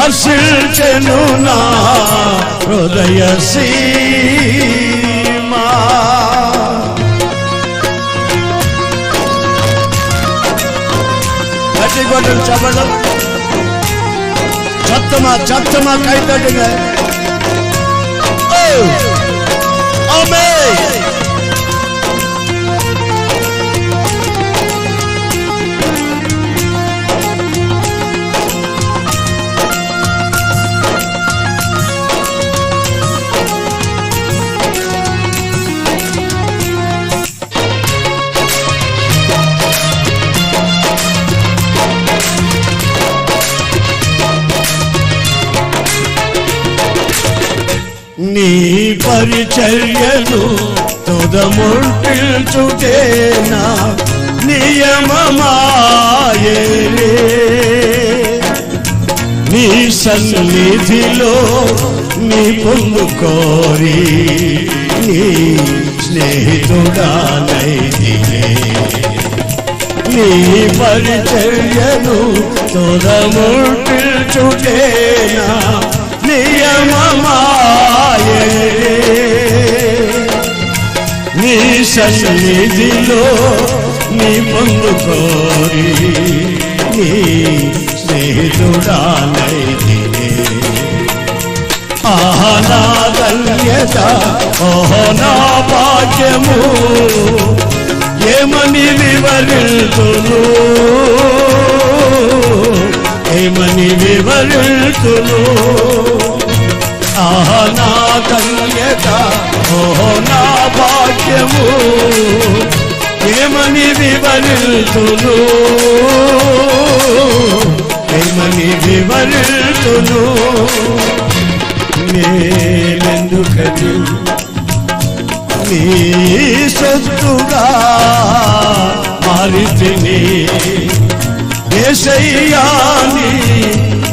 హర్షించెను నా హృదయ సీమా. గట్టి కొట్టలు చెప్పడం. చత్తమా చత్తమా కైతట్టుగా ఆమె నీ పరిచర్యను తుదముట్టిల్చుటేనా నియమమాయే. నీ సన్నిధిలో నీ పొందు కోరి నీ స్నేహితుడానైదిలే నీ పరిచర్యను తొదముట్టిల్చుటేనా నియమమాయే నీ సన్నిధిలో నీ పొందు కోరి నీ స్నేహితుడానైదిలే ఆహా నా ధన్యత ఓహో భాగ్యము ఏమని వివరిల్తును ఏమని వివరిల్తును ఓహో నా భాగ్యము. ఏమని వివరితును ఏమని వివరితును నేనెందుకని? నీ సొత్తుగా మారితిని. ఏసయ్యాని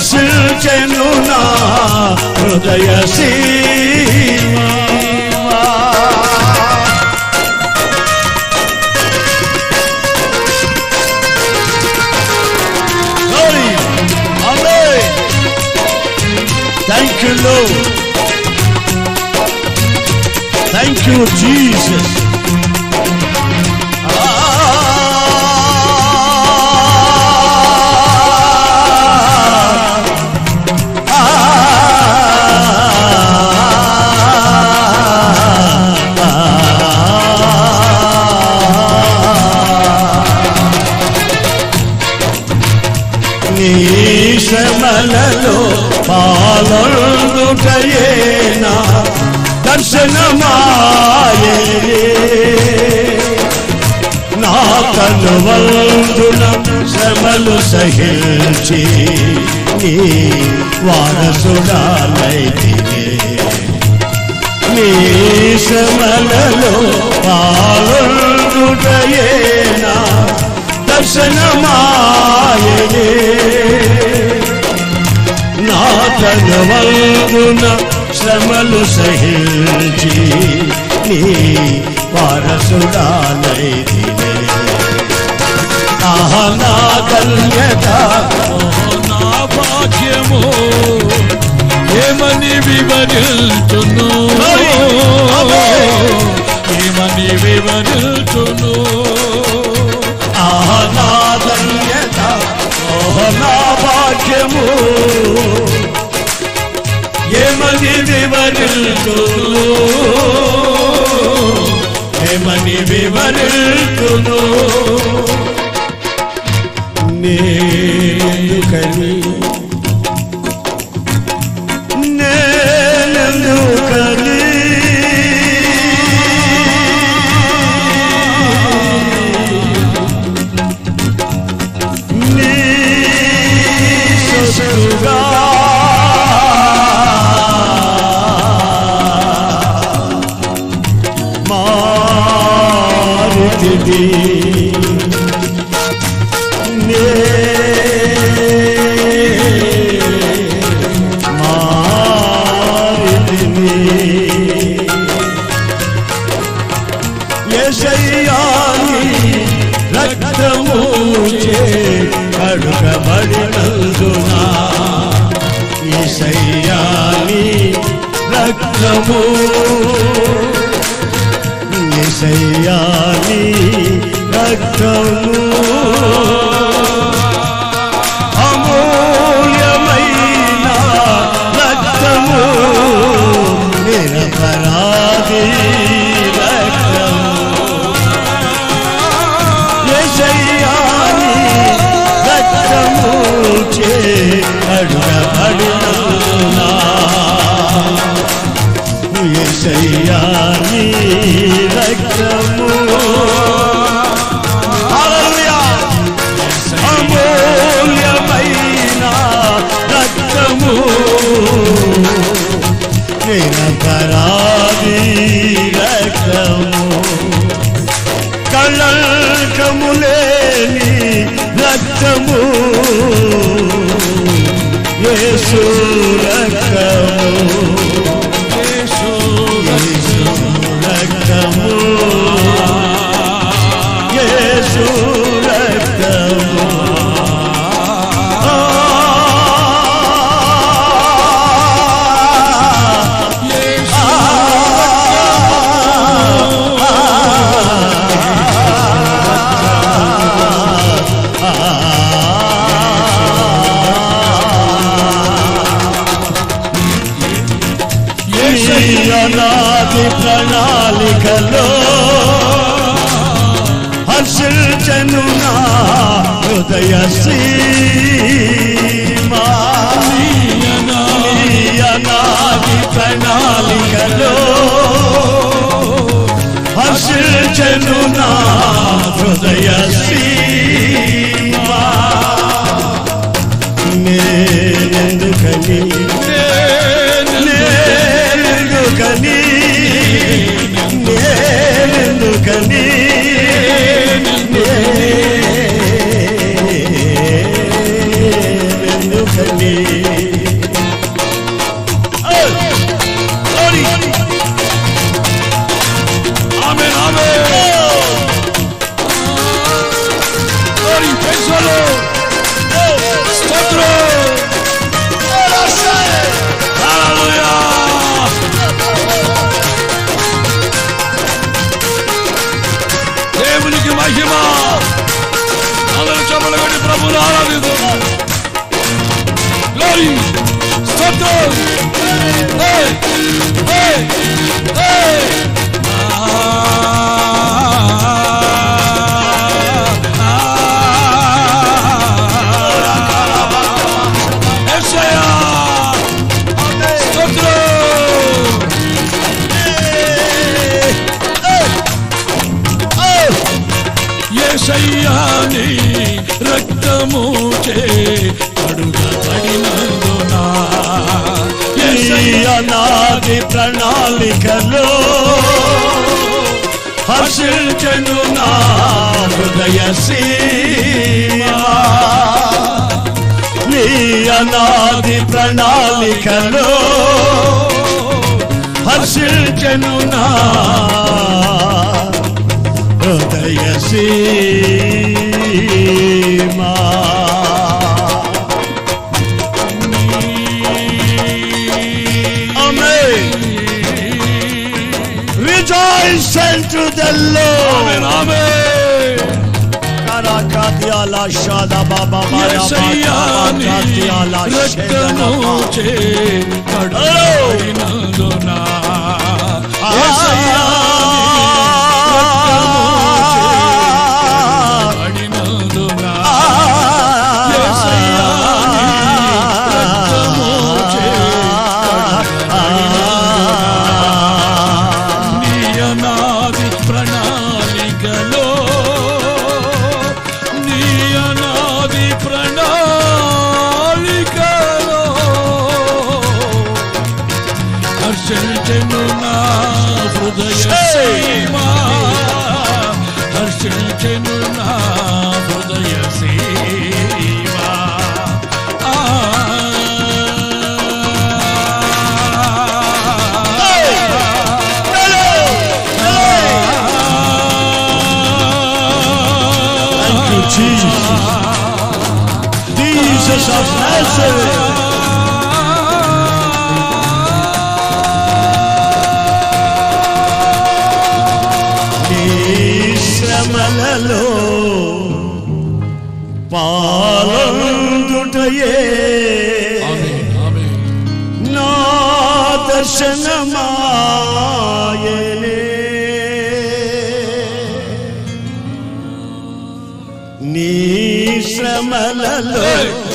హర్షించెను నా హృదయ Seema Glory. Amen. Thank you, Lord. Thank you, Jesus. శ్రమలలో పాలొందుటయేనా దర్శనమాయే. నా కనువందున శ్రమలు సహించి నీ వారసుడాలైతివే నీ శ్రమలలో పాలొందుటయేనా దర్శనమాయనే నా తనవంగున శ్రమలు సహించి నీ వారసుడాలైదిలే ఆహా నా కన్యత నా భాగ్యము ఏమని వివరిల్చును ఏమని వివరిల్చును వివరిల్తును యశయ్యాని రక్తము చే కడుగబడినందునా యశయ్యాని రక్తము యశయ్యాని రక్తము అనాది ప్రణాళికలో హర్షించను నా హృదయ సీమా అనాది ప్రణాళికలో హర్షించను నా హృదయ సీమా అనాది ప్రణాళికలో హర్షించను నా హృదయ నీ అనాది ప్రణాళికలో హర్షించను నా హృదయ సీమా. Shada baba Karakatiala రక్తము shada చే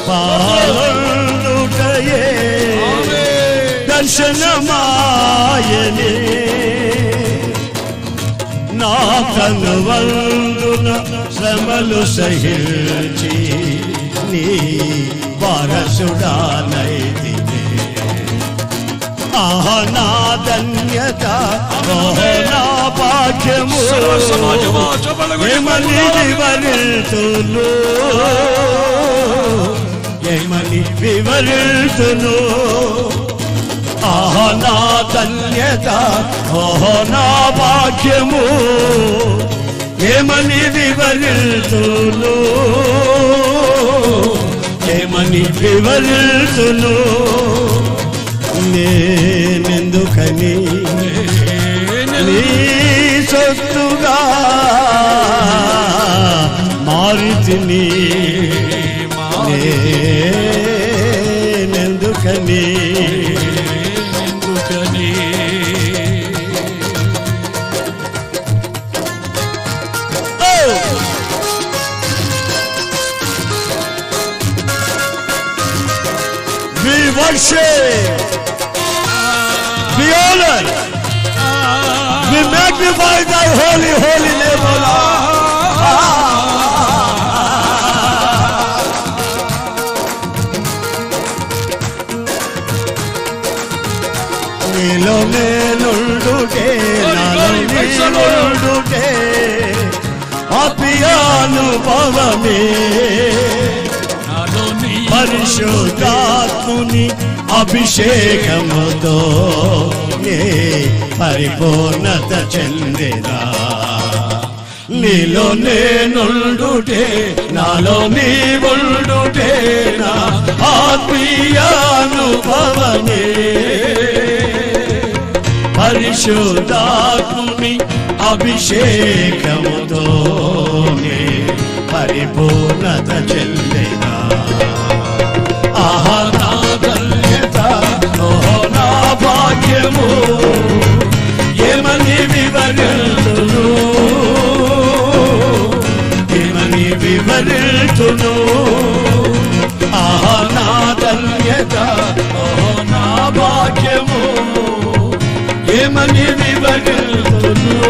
పాలందుటయే. దర్శనమాయనే. నా కనువందున శ్రమలు సహించి నీ వారసుడానైతినే ఆహ నా ధన్యత నా భాగ్యము. సమాజమా చప్పట్లు కొట్టి ఏమని వివరితును ఏమని వివరితును ఆహ ధన్యత ఓహ నా ఏమని వివరితును ఏమని వివరితును నేనెందుకని? నీ సొత్తుగా మారితిని. నేనెందుకని ఎందుకని We worship, we honor, we magnify thy holy, holy name, O Lord. నాలో నీ పరిశుద్ధాత్ముని అభిషేకముతో నే పరిపూర్ణత చెందినా. నీలో నేనుండుటే నాలో నీ ఉండుటే నా ఆత్మీయానుభవమే. పరిశుద్ధాత్ముని అభిషేకముతో పరిపూర్ణత చెందినా? ఆహా నా ధన్యత నా భాగ్యము ఏమని వివరితును? ఏమని వివరితును? ఆహా నా ధన్యత నా భాగ్యము ఏమని వివరితును ఏమని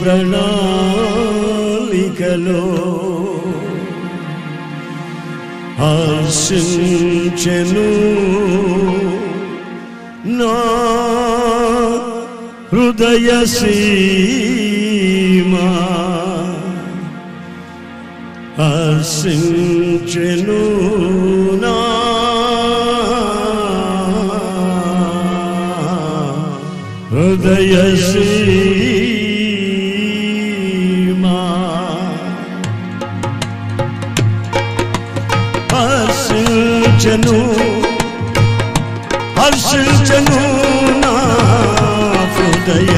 ప్రణాళికలో ప్రణాళికలో నా హృదయ సీమా హర్షించెను. హర్షించెను హర్షించెను నా హృదయ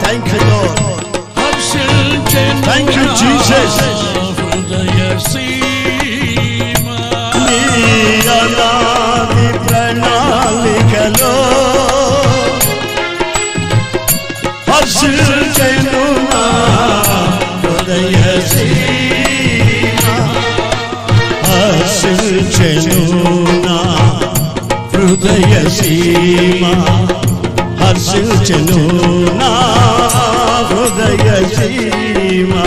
థ్యాంక్ యూ లార్డ్ హర్షించెను you, నా Jesus. హృదయ సీమ. నీ అనాది ప్రణాళికలో హర్షించెను నా హృదయ సీమా హర్షించెను నా హృదయ సీమా హర్షించెను నా హృదయ సీమా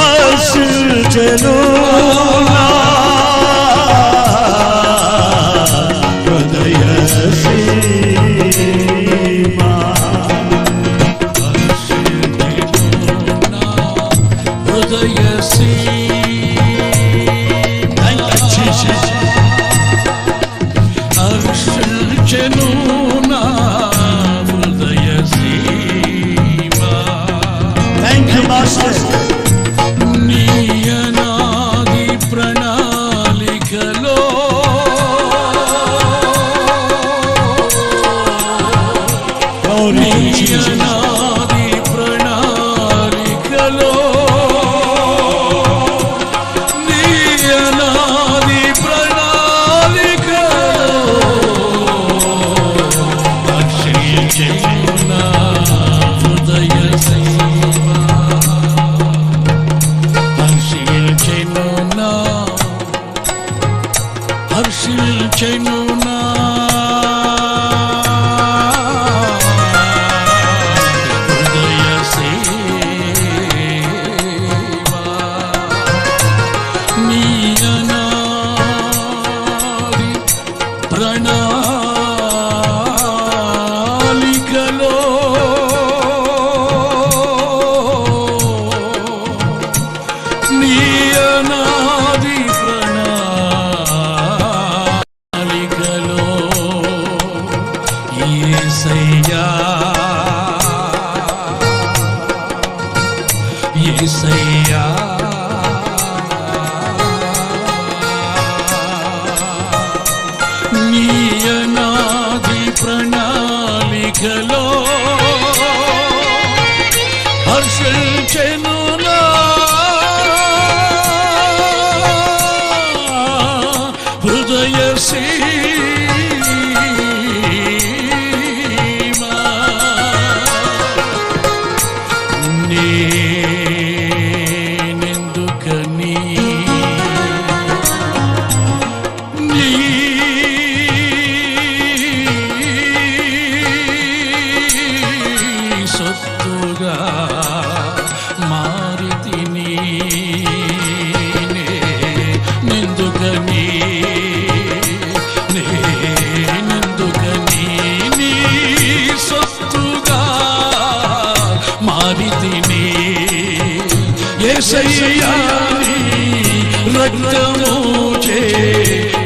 హర్షించెను నా హర్షించెను ప్రణాళికలో రక్తము చే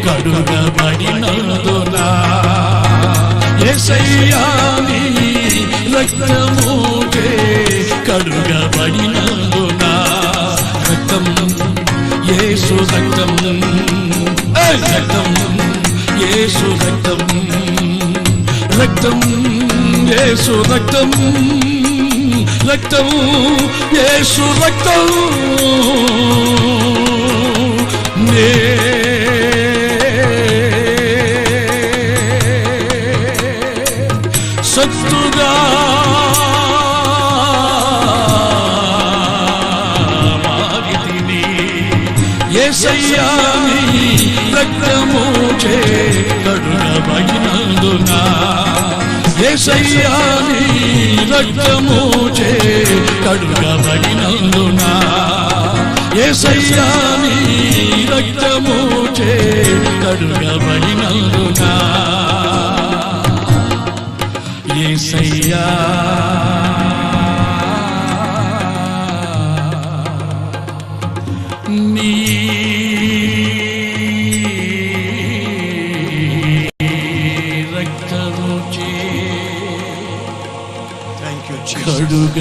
కడుగబడినందునా ఏసయ్యాని రక్తము కడుగబడినందునా రక్తం యేసు రక్తం. రక్తం యేసు రక్తం. రక్తం యేసు రక్తం. రక్తము యేసు రక్తం. నే. సత్తుగా. మారితిని ఏసయ్యాని రక్తము చే కడుగబడినందున ఏసయ్యాని రక్తము చే కడుగబడినందున ఏసయ్యా నీ రక్తము చే కడుగబడినందున ఏసయ్యా నీ రక్తము చే Thank you, Jesus. కడుగబడినందున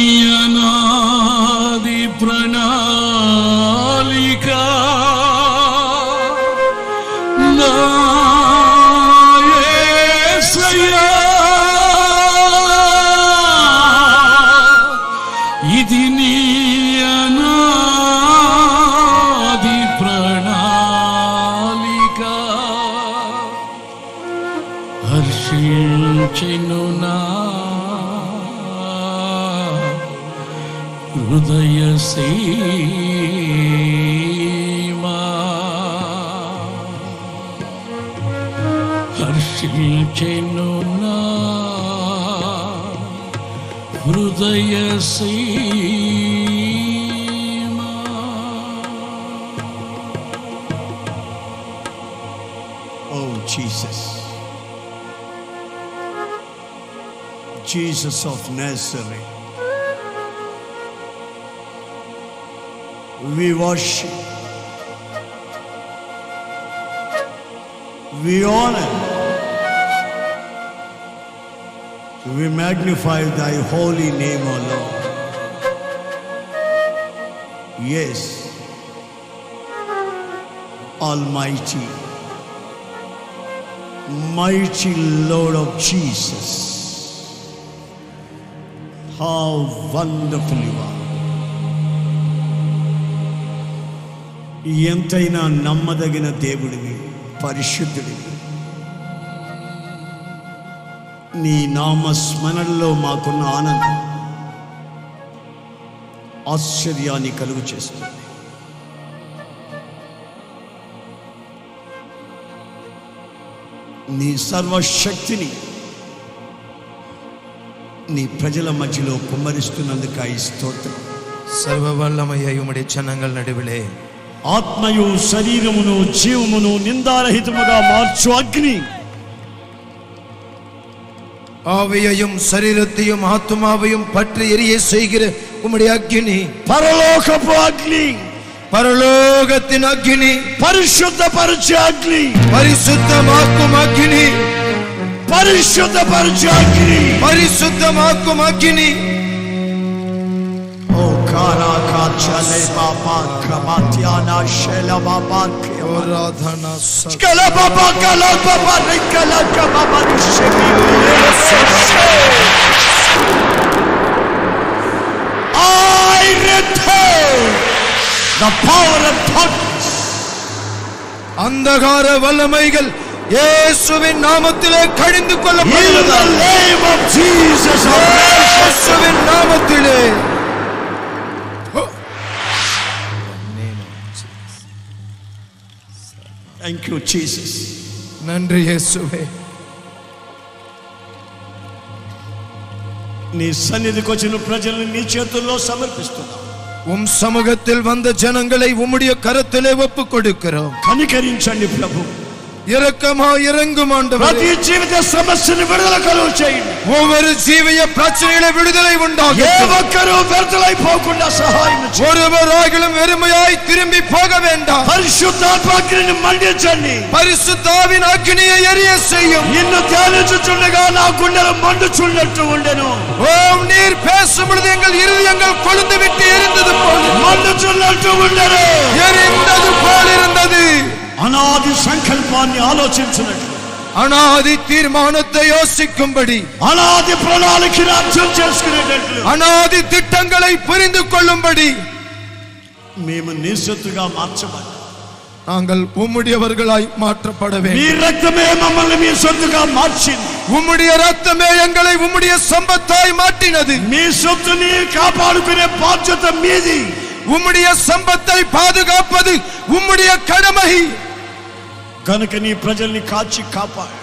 Jesus. Jesus of Nazareth. We worship. We honor. We magnify thy holy name, O Lord. Yes, Almighty, mighty Lord of Jesus. How wonderful you are. ఎంతైనా నమ్మదగిన దేవుడివి పరిశుద్ధుడివి నీ నామస్మరణలో మాకున్న ఆనందం ఆశ్చర్యాన్ని కలుగు చేస్తుంది నీ సర్వశక్తిని నీ ప్రజల మధ్యలో కుమ్మరిస్తున్నందుకు స్తోత్రం சர்வ வல்லமையை உம்முடைய ஜனங்கள் நடுவிலே ఆత్మయు శరీరమును జీవమును నిందారహితముగా మార్చు అగ్ని ஆவியையும் சரீரத்தையும் ஆத்துமாவையும் பற்றி எரிய செய்கிற உம்முடைய परलोकतिन अग्नि परिशुद्ध परिचयाग्नि परिशुद्धमाकुम अग्नि परिशुद्ध परिचयाग्नि परिशुद्धमाकुम अग्नि ओ कारा बाबा क्रमात्याना शैला बाबा के कला बाबा कला बाबा नहीं कला का बाबा I return. the power of darkness அந்தகார வல்லமைகள் இயேசுவின் நாமத்திலே கழிந்து in கொள்ளப்படுவதாக the name of Jesus of Nazareth. இயேசுவின் நாமத்திலே Thank you, Jesus. நன்றி இயேசுவே నీ సన్నిధికి వచ్చిన ప్రజలను నీ చేతుల్లో సమర్పిస్తున్నా உம் சமூகத்தில் வந்த ஜனங்களை உம்முடைய கரத்திலே ஒப்புக் கொடுக்கிறோம் கனிகரின் பிரபு. இரக்கமா இறங்கும் ஆண்டவரே ప్రతి జీవిత సమస్యను విడుదల కలుగు చేయండి ஒவ்வொரு ஜீவிய பிரச்சனைகளை விடுதலை ఏ உண்டாகும் ఒక్కరూ వ్యర్థలైపోకుండా సహాయం చేయండి. ஒருவராகிலும் வெறுமையாய் திரும்பி போக வேண்டாம் పరిశుద్ధాత్మగ్నిని మండించండి பரிசுத்தாவின் அக்னியை எரிய செய்யும் నిన్ను ధ్యానించుచుండగా నా గుండెలు మండుచున్నట్టు ఉండెను ஓம் நீர் பேசும் பொழுது எங்கள் இருதயங்கள் கொழுந்து விட்டு எரிந்தது போல మండుచున్నట్టు ఉండెను எரிந்தது போல் இருந்தது అనాది సంకల్పాన్ని ఆలోచించినట్లు அனாதி தீர்மானத்தை யோசிக்கும்படி అనాది ప్రణాళికను అర్థం చేసుకునేటట్లు அனாதி திட்டங்களை புரிந்து கொள்ளும்படி మేము నిశ్చత్తుగా మార్చబడి நாங்கள் உம்முடையவர்களாய் மாற்றப்பட మీ வேண்டும் రక్తమే మమ్మల్ని మీ సొత్తుగా మార్చింది உம்முடைய ரத்தமே எங்களை உம்முடைய சம்பத்தாய் மாற்றினது మీ సొత్తుని కాపాడుకునే బాధ్యత మీది உம்முடைய சம்பத்தை பாதுகாப்பது உம்முடைய கடமை కనుక నీ ప్రజల్ని కాచి కాపాడు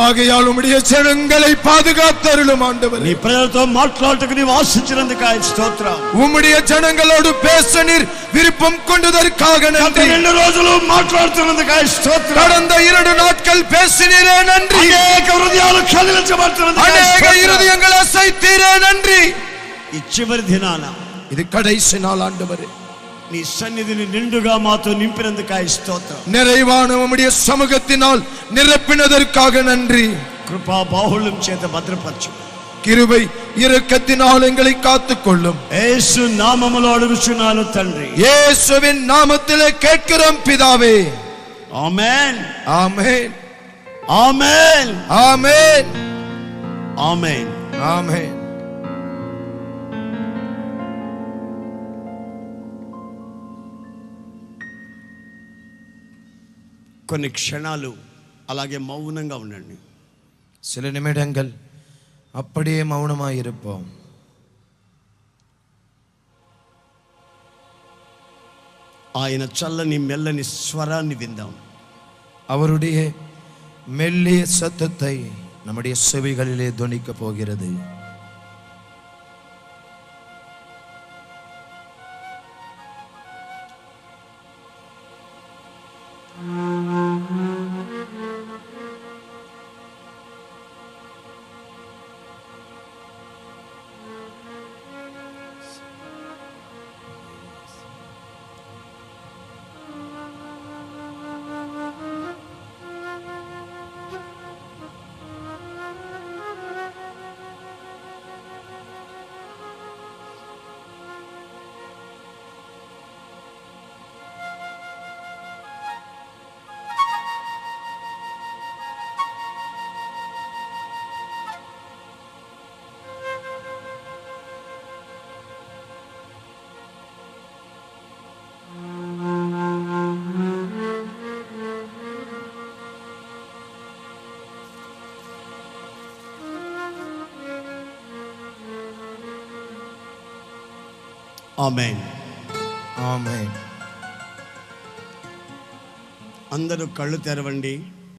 ஆகையால் உம்முடைய செவிங்களை பாதுகாத்தருளும் ஆண்டவர் நீ பிரஜலతో మాట్లాడటకు నీవు ఆశించినందుకాయ స్తోత్రం ఉమ్మడియ జనంగలోడు పేస నీర్ విరుపం కొండదற்காக నன்றி రెండు రోజులు మాట్లాడుతున్నందుకాయ స్తోత్రం கடந்த இரண்டு நாட்கள் பேசினீரே நன்றி అనేక హృదయాలు కదిలించబడుతున్నందుకు అనేక హృదయங்களை அசைத்தீரே நன்றி இச்சிவர் தினான இது கடைசி நாள் ஆண்டவரே నీ సన్నిధిని నిండుగా మాతో నింపినందుకు ఆయన స్తోత్రం நிறைவான உம்முடைய சமூகத்தினால் நிரப்பினதற்காக நன்றி కృపా బాహుళ్యం చేత భద్రపరచు கிருபை இரக்கத்தினால் எங்களை காத்துக்கொள்ளும் యేసు నామములో అడుగుచున్నాను తండ్రి இயேசுவின் நாமத்திலே கேட்கிறோம் பிதாவே ఆమేన్ ஆமென் ఆమేన్ ஆமென் ఆమేన్ ஆமென் కొన్ని క్షణాలు అలాగే మౌనంగా ఉండండి சில நிமிடங்கள் அப்படியே மௌனமாய் இருப்போம் ఆయన చల్లని మెల్లని స్వరాన్ని విందాం அவருடைய மெல்லிய சத்தத்தை நம்முடைய செவிகளிலே துணிக்க போகிறது ఆమెన్ ఆమెన్ అందరూ కళ్ళు తెరవండి.